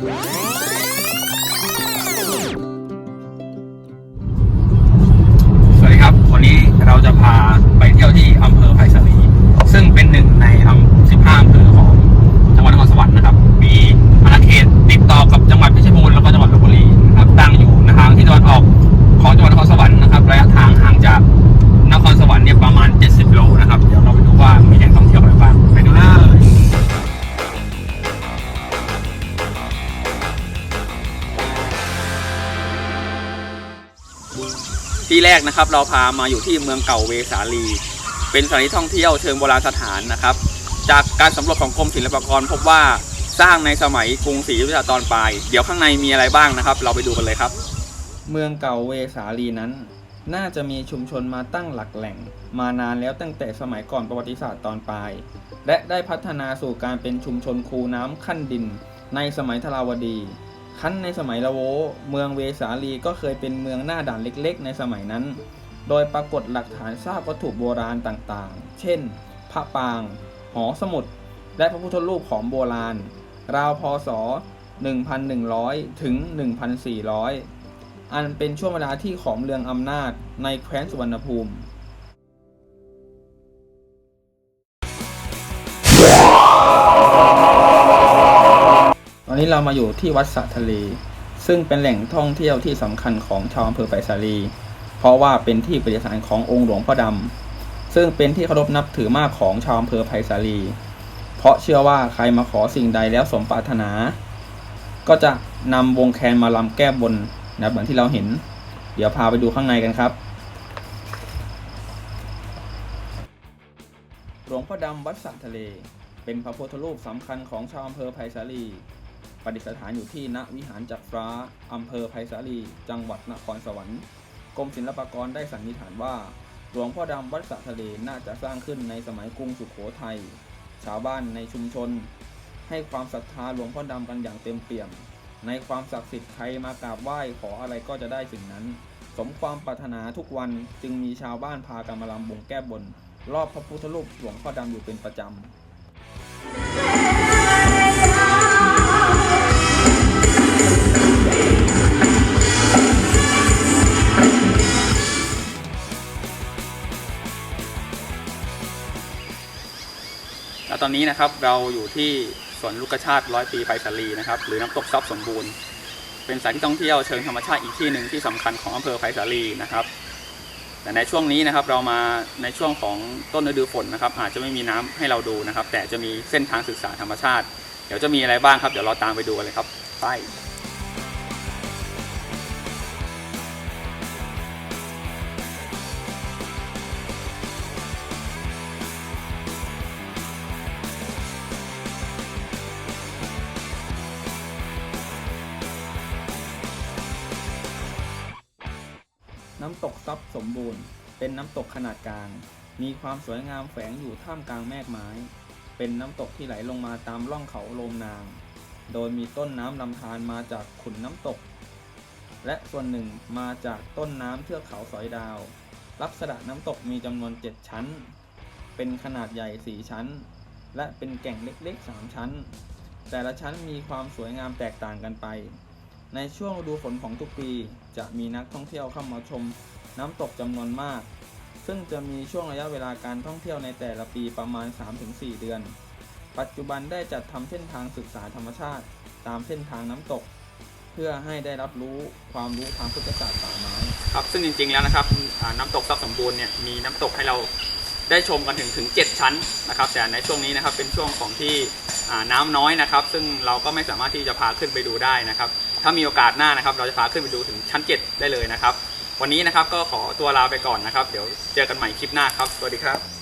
สวัสดีครับ วันนี้เราจะพาไปเที่ยวที่อำเภอ ที่แรกนะครับ เราพามาอยู่ที่เมืองเก่าเวสาลี เป็นสถานที่ท่องเที่ยวเชิงโบราณสถานนะครับ จากการสำรวจของกรมศิลปากรพบว่าสร้างในสมัยกรุงศรีอยุธยาตอนปลาย เดี๋ยวข้างในมีอะไรบ้างนะครับ เราไปดูกันเลยครับ เมืองเก่าเวสาลีนั้น น่าจะมีชุมชนมาตั้งหลักแหล่ง มานานแล้วตั้งแต่สมัยก่อนประวัติศาสตร์ตอนปลาย และได้พัฒนาสู่การเป็นชุมชนคูน้ำขั้นดิน ในสมัยทราวดี คั้นในสมัยละโว เมืองเวสาลีก็เคยเป็นเมืองหน้าด่านเล็กๆ ในสมัยนั้น โดยปรากฏหลักฐานซากวัตถุโบราณต่างๆ เช่น พระปาง หอสมุด และพระพุทธรูปของโบราณ ราวพศ 1,100 ถึง 1,400 อันเป็นช่วงเวลาที่ขอมเรืองอำนาจในแคว้นสุวรรณภูมิ นี้เรามาอยู่ที่วัดสะทะเล ซึ่งเป็นแหล่งท่องเที่ยวที่สำคัญของชาวอำเภอไผ่สาลี เพราะว่าเป็นที่ประดิษฐานขององค์หลวงพ่อดำซึ่งเป็นที่เคารพนับถือมากของชาวอำเภอไผ่สาลี เพราะเชื่อว่าใครมาขอสิ่งใดแล้วสมปรารถนา ก็จะนำวงแคนมาลำแก้บนนะเหมือนที่เราเห็น เดี๋ยวพาไปดูข้างในกันครับหลวงพ่อดำวัดสะทะเล เป็นพระพุทธรูปสำคัญของชาวอำเภอไผ่สาลี ประดิษฐานอยู่ที่ณวิหารจักรฟ้าอำเภอไผ่สาลี จังหวัดนครสวรรค์กรมศิลปากรได้สันนิษฐานว่า หลวงพ่อดำวัดสะทะเลน่าจะสร้างขึ้นในสมัยกรุงสุขโขทัยชาวบ้านในชุมชน ให้ความศรัทธาหลวงพ่อดำกันอย่างเต็มเปี่ยม ในความศักดิ์สิทธิ์ใครมากราบไหว้ขออะไรก็จะได้สิ่งนั้น สมความปรารถนาทุกวันจึงมีชาวบ้านพากันมาลำบงแก้บน รอบพระพุทธรูปหลวงพ่อดำอยู่เป็นประจำ ตอนนี้นะครับเราอยู่ที่สวนลูกกระชาติร้อยปีไปสาลีนะครับ หรือน้ำตกซับสมบูรณ์ เป็นสถานที่ท่องเที่ยวเชิงธรรมชาติอีกที่หนึ่งที่สำคัญของอำเภอไผ่สาลีนะครับ แต่ในช่วงนี้นะครับเรามาในช่วงของต้นฤดูฝนนะครับ อาจจะไม่มีน้ำให้เราดูนะครับ แต่จะมีเส้นทางศึกษาธรรมชาติ เดี๋ยวจะมีอะไรบ้างครับ เดี๋ยวเราตามไปดูกันเลยครับไป น้ำตกซับสมบูรณ์ เป็นน้ำตกขนาดกลาง มีความสวยงามแฝงอยู่ท่ามกลางแมกไม้ เป็นน้ำตกที่ไหลลงมาตามร่องเขาโลมนาง โดยมีต้นน้ำลำธารมาจากขุนน้ำตก และส่วนหนึ่งมาจากต้นน้ำเทือกเขาสอยดาว ลักษณะน้ำตกมีจำนวน 7 ชั้น เป็นขนาดใหญ่ 4 ชั้น และเป็นแก่งเล็กๆ 3 ชั้น แต่ละชั้นมีความสวยงามแตกต่างกันไป ในช่วงฤดูฝนของทุกปี จะมีนักท่องเที่ยวเข้ามาชมน้ำตกจำนวนมาก ซึ่งจะมีช่วงระยะเวลาการท่องเที่ยวในแต่ละปีประมาณ 3-4 เดือน ปัจจุบันได้จัดทำเส้นทางศึกษาธรรมชาติ ตามเส้นทางน้ำตก เพื่อให้ได้รับรู้ความรู้ทางพุทธศาสตร์ป่าไม้ครับซึ่งจริงๆแล้วนะครับน้ำตกซับสมบูรณ์เนี่ยมีน้ำตกให้เราได้ชมกันถึงถึง 7 ชั้นนะครับ แต่ในช่วงนี้นะครับเป็นช่วงของที่น้ำน้อยนะครับ ซึ่งเราก็ไม่สามารถที่จะพาขึ้นไปดูได้นะครับ ถ้ามีโอกาสหน้านะครับ เราจะพาขึ้นไปดูถึงชั้น 7 ได้เลยนะครับ วันนี้นะครับก็ขอตัวลาไปก่อนนะครับ เดี๋ยวเจอกันใหม่คลิปหน้าครับ สวัสดีครับ